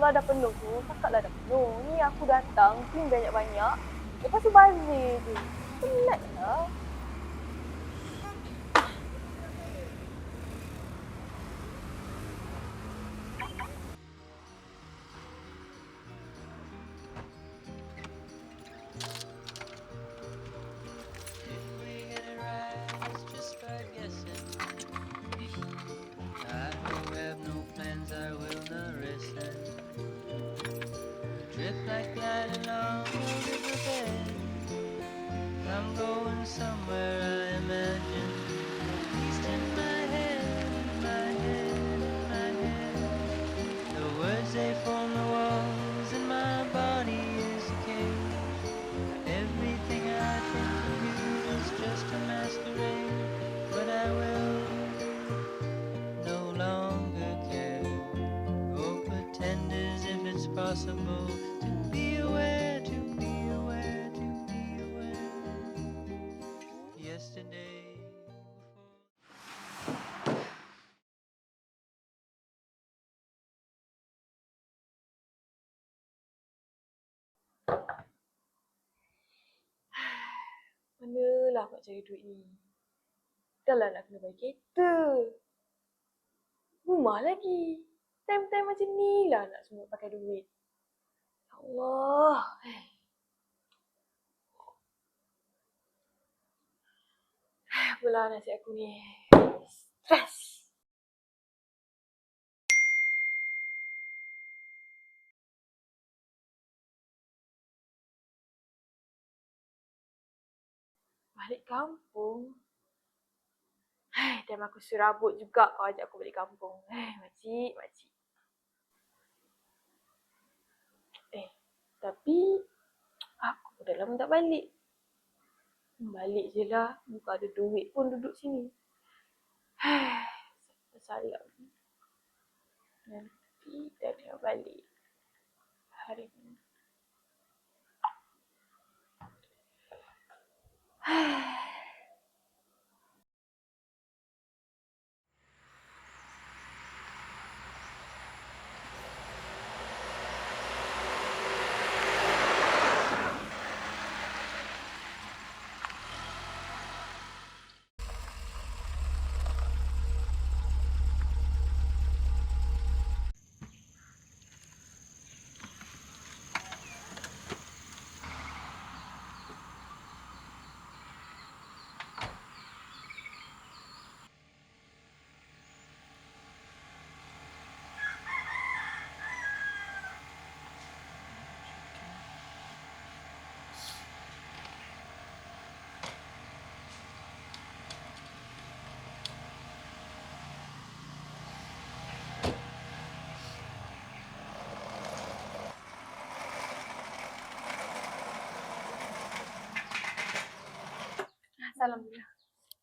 Kalau dah penuh tu, cakaplah dah penuh. Ni aku datang, tim banyak-banyak. Lepas tu bazir je. Penat lah. Manalah nak cari duit ni? Dah lah nak kena bayar kereta. Rumah lagi. Time-time macam ni lah nak semua pakai duit. Ya Allah. Apalah nasib aku ni. Stres. Balik kampung? Hai, time aku serabut juga kau ajak aku balik kampung. Eh, makcik, makcik. Eh, tapi aku dah lama tak balik. Balik je lah. Bukan ada duit pun duduk sini. Hai, salah. Nanti dah balik. Hari ni.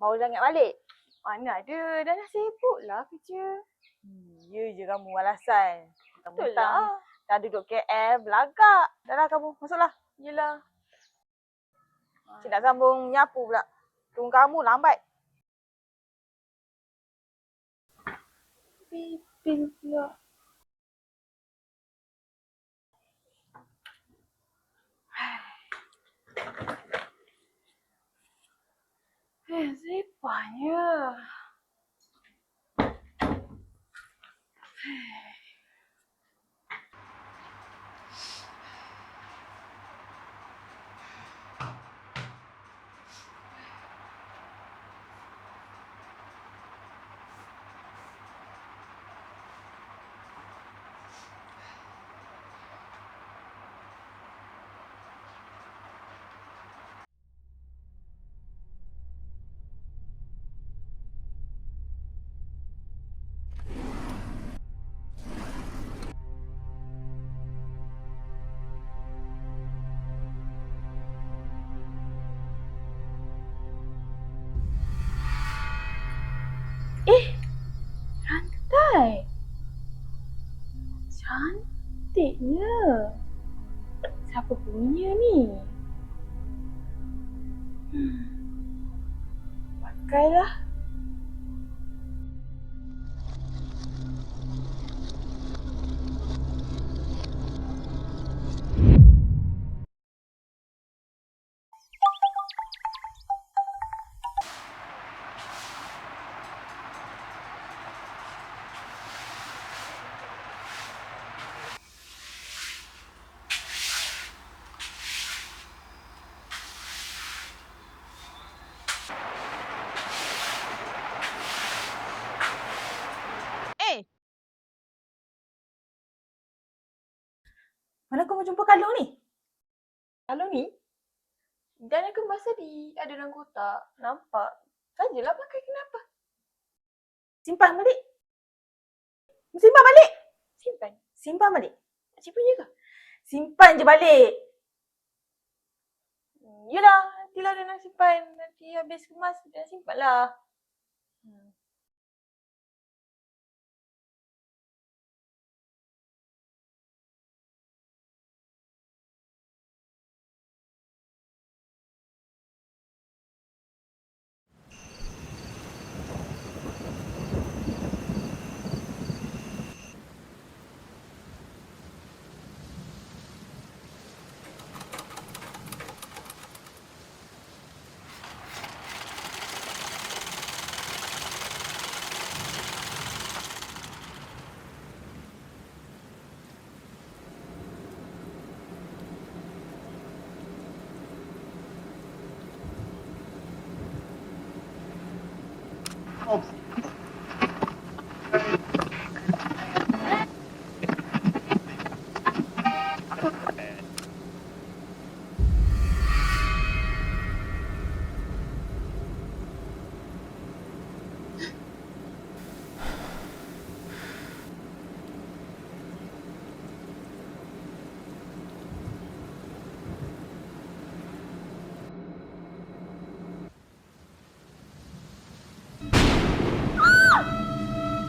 Baru sangat balik. Mana ada, dah dah sibuk lah kerja. Hmm, ya je kamu alasan. Betul lah. Dah duduk KL, belagak. Dah lah kamu, masuklah. Yelah. Cik nak sambung nyapu pula. Tunggu kamu lambat. Pipin pula. Jumpa kalung ni? Kalau ni, dan yang kemas tadi ada dalam kotak. Nampak. Sajalah pakai kenapa? Simpan balik. Simpan balik. Simpan. Simpan balik. Makcik punya ke? Simpan je balik. Hmm, yelah, nantilah dia nak simpan. Nanti habis kemas, dia nak simpan lah. Hmm.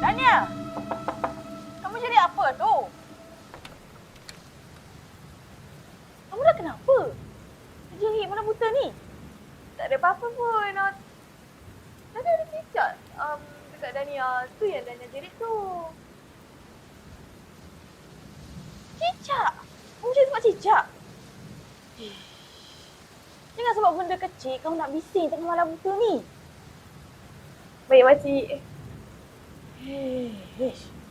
Dania. Kamu jadi apa tu? Kamu dah kenapa? Buta ni? Tak ada apa-apa pun. Not... Tadi ada cicak um, dekat Dania. Tu yang Dania jerit tu. Cicak. Jadi tempat cicak. Jangan sebab benda kecil kamu nak bising tengah malam buta ni. Baik makcik. Hei, ish.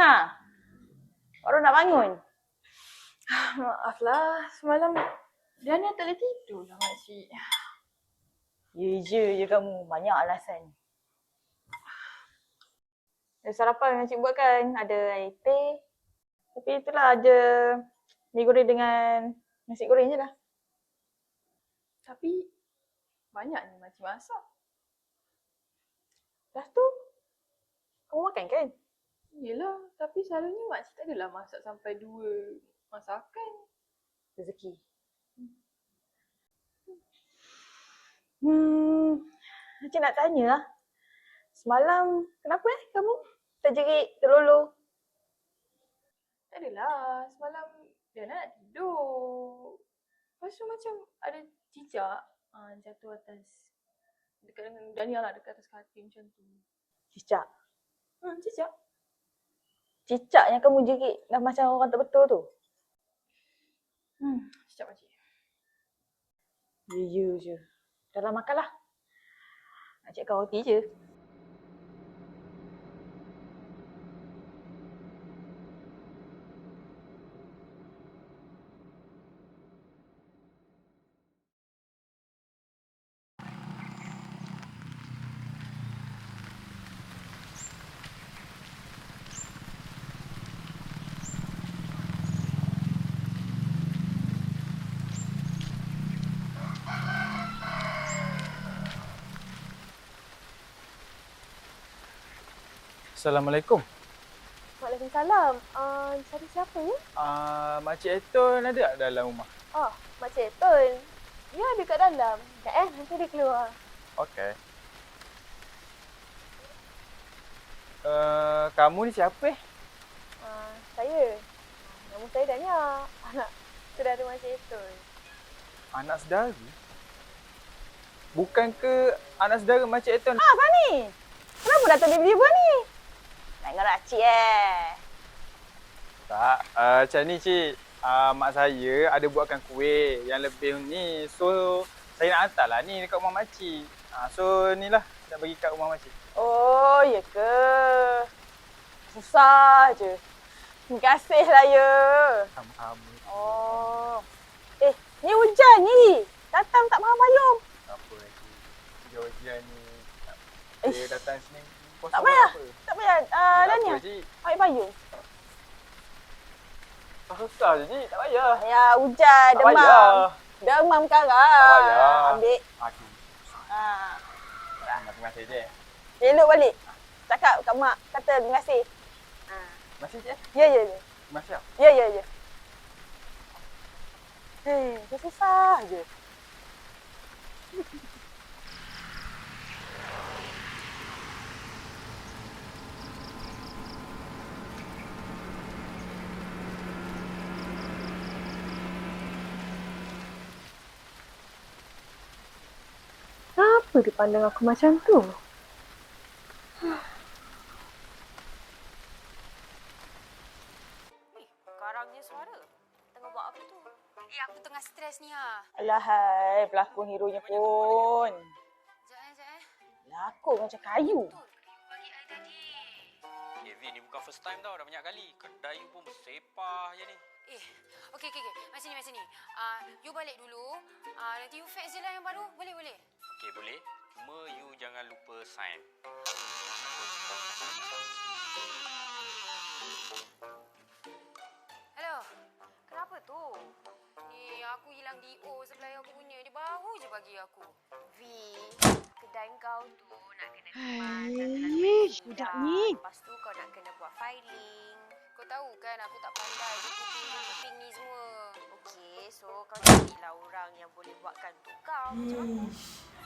Ha. Baru nak bangun. Maaflah, semalam Dania tak boleh tidur lah makcik. Ya je je kamu. Banyak alasan. Ada sarapan yang cik buat kan. Ada air teh. Tapi itulah ada mi goreng dengan nasi goreng je lah. Tapi banyak ni makcik masak. Dah tu. Kamu makan kan? Yelah, tapi selalunya makcik tak adalah masak sampai dua masakan. Rezeki. Hmm. Cik nak tanya lah. Semalam kenapa eh kamu terjerit, terlolo? Tak adalah, semalam Dana nak tidur. Lepas tu macam ada cicak uh, jatuh atas dekat dengan Dania lah dekat atas katil macam tu. Cicak. Ha, cicak. Cicak yang kamu jerit dah macam orang tak betul tu. Hmm, cicak makcik. Ya, ya je. Dah lah makan lah. Nak kau roti je. Assalamualaikum. Waalaikumsalam. Uh, cari siapa ya? Uh, Makcik Eton ada tak dalam rumah? Oh, Makcik Tun. Ya, dia kat dalam. Sekejap eh, nanti dia keluar. Okey. Uh, kamu ni siapa eh? Uh, saya. Nama saya Dania. Anak saudara Makcik Tun. Anak saudara? Bukan ke anak saudara Makcik Eton? Ah, Fani! Kenapa datang tiba-tiba ni? Dengan rakcik eh. Tak, uh, macam ni cik. uh, mak saya ada buatkan kuih yang lebih ni. So saya nak hantar lah ni dekat rumah makcik. Uh, so ni lah nak bagi kat rumah makcik. Oh, ya ke? Susah je. Terima kasih lah ya. Sama-sama. Oh. Eh, ni hujan ni. Datang tak payung. Tak apa lagi. Hujan ni. Eh, Saya datang sini. Tak payah. apa. Tak payah. Uh, Tak Dania, apa cik. ambil payung. Tak susah je cik. Tak payah. Ya, hujan. Tak Demam. payah. Demam Tak karang. payah. Ambil. Aduh. Ha. Terima kasih je. Elok balik. Cakap kat mak. Kata terima kasih. Ha. Terima kasih je. Ya, ya, ya. Terima kasih. Ya, ya, ya. Hei, susah je. Kenapa dia pandang aku macam tu? Eh, garangnya suara. Tengah buat apa tu? Eh, aku tengah stres ni ha. Alahai, pelakon heronya pun. Sekejap eh, sekejap eh. Lakon macam kayu. Betul, bukan first time tau. Dah banyak kali. Kedai you pun bersepah je ni. Eh, okey, okey, okey. Macam ni, macam ni. Uh, you balik dulu. Uh, nanti you fax je lah yang baru. Boleh, boleh. Okey, boleh. Cuma you jangan lupa sign. Hello. Kenapa tu? Aku hilang DO sebelah yang aku punya. Dia baru je bagi aku. V, kedai kau tu nak kena kemas. budak ni. Lepas tu kau nak kena buat filing. Kau tahu kan aku tak pandai booking-booking ni semua. Okey, so kau carilah orang yang boleh buatkan untuk kau. Macam aku.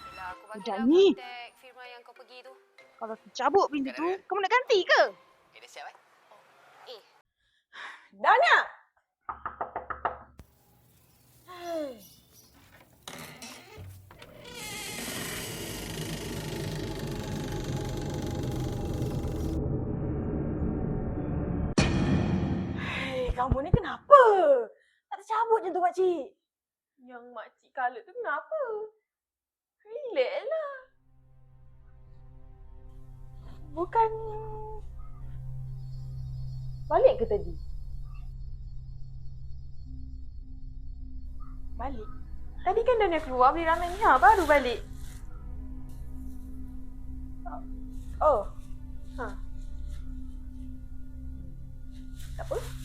Yelah, aku bagi Budak lah ni. kontak firma yang kau pergi tu. Kalau aku cabut pintu tu, kamu nak ganti ke? Eh, dah siap eh? Eh, Dania! Kamu ni kenapa? Tak tercabut je tu makcik. Yang makcik kalut tu kenapa? Relax lah. Bukan... Balik ke tadi? Balik. Tadi kan Dania keluar beli ramen ni. Ha, baru balik. Oh, Ha. Tak apa.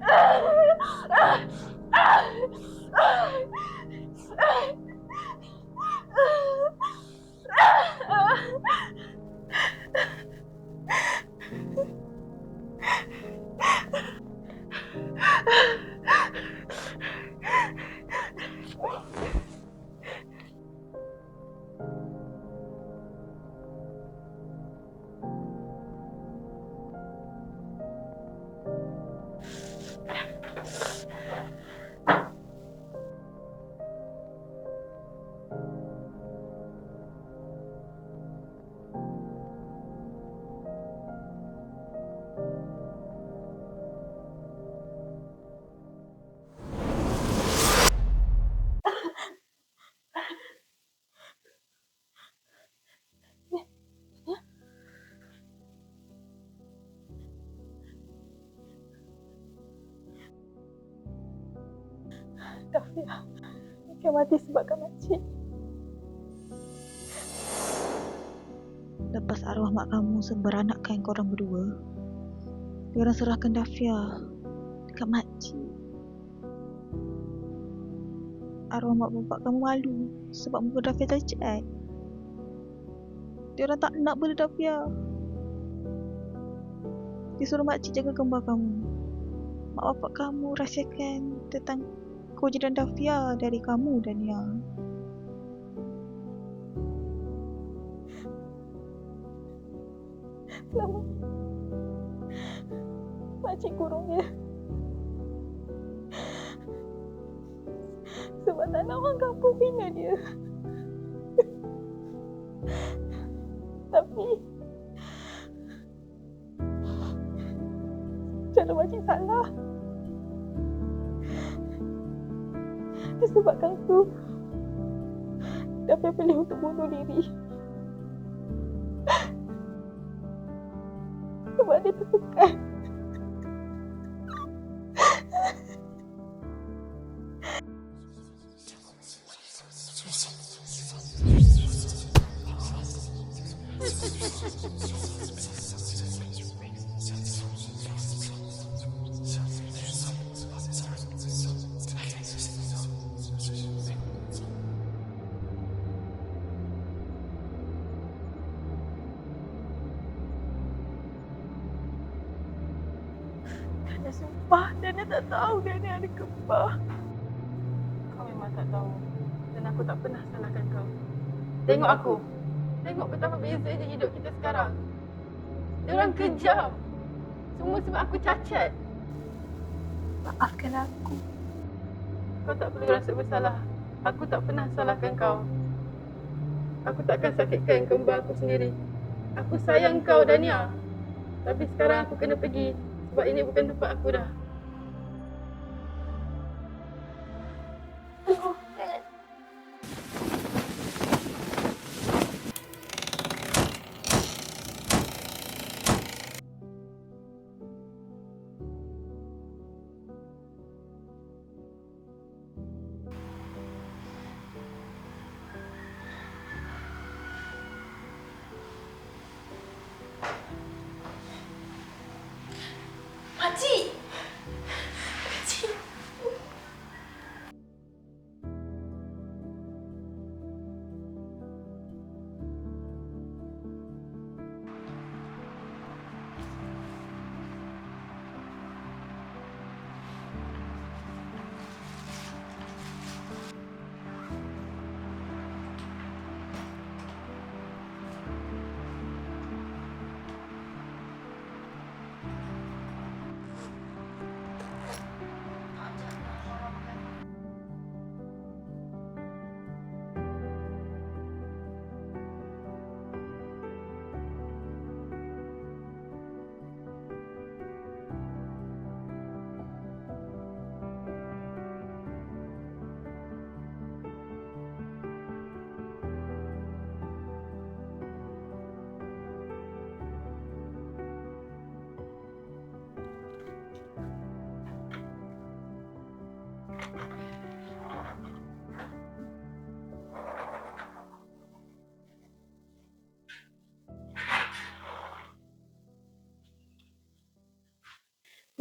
啊啊啊！Dafia. Dafia mati sebabkan makcik. Lepas arwah mak kamu seberanakkan korang berdua, dia orang serahkan Dafia dekat makcik. Arwah mak bapak kamu malu sebab muka Dafia tercat. Dia orang tak nak bela Dafia. Dia suruh makcik jaga kembar kamu. Mak bapak kamu rahsiakan tentang kewujudan Dafia dari kamu dan yang Selama makcik kurung dia. Sebab tak nak orang kampung bina dia. Tapi cara makcik salah. Disebabkan tu Dapat pilih untuk bunuh diri. Sebab dia tertekan. Tahu dia ni ada kembar. Kau memang tak tahu. Dan aku tak pernah salahkan kau. Tengok aku. Tengok betapa bezanya hidup kita sekarang. Dia orang kejam. Semua sebab aku cacat. Maafkan aku. Kau tak perlu rasa bersalah. Aku tak pernah salahkan kau. Aku takkan sakitkan kembar aku sendiri. Aku sayang kau, Dania. Tapi sekarang aku kena pergi. Sebab ini bukan tempat aku dah.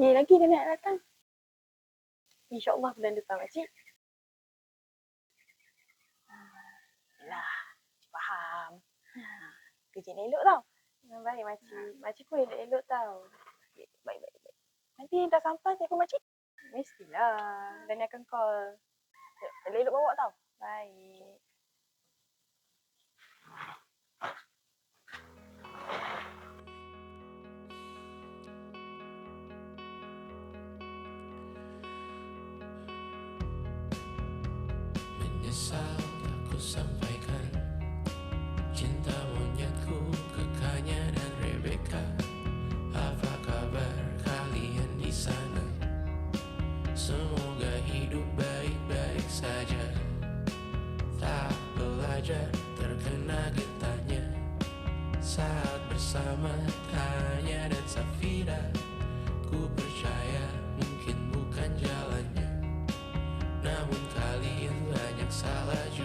Ni lagi dia nak datang. InsyaAllah bulan depan makcik. Ah, Yelah, faham. Kerja ni elok tau. Ah, Baik makcik. Makcik pun elok-elok tau. Baik, baik, baik. Nanti dah sampai telefon makcik. Mestilah. Dan akan call. Elok-elok bawa tau. Baik. sampaikan. Cinta monyetku, kekanya dan Rebecca. Apa kabar kalian di sana? Semoga hidup baik-baik saja. Tak belajar terkena getahnya. Saat bersama Tanya dan Safira Ku percaya mungkin bukan jalannya. Namun kalian banyak salah juga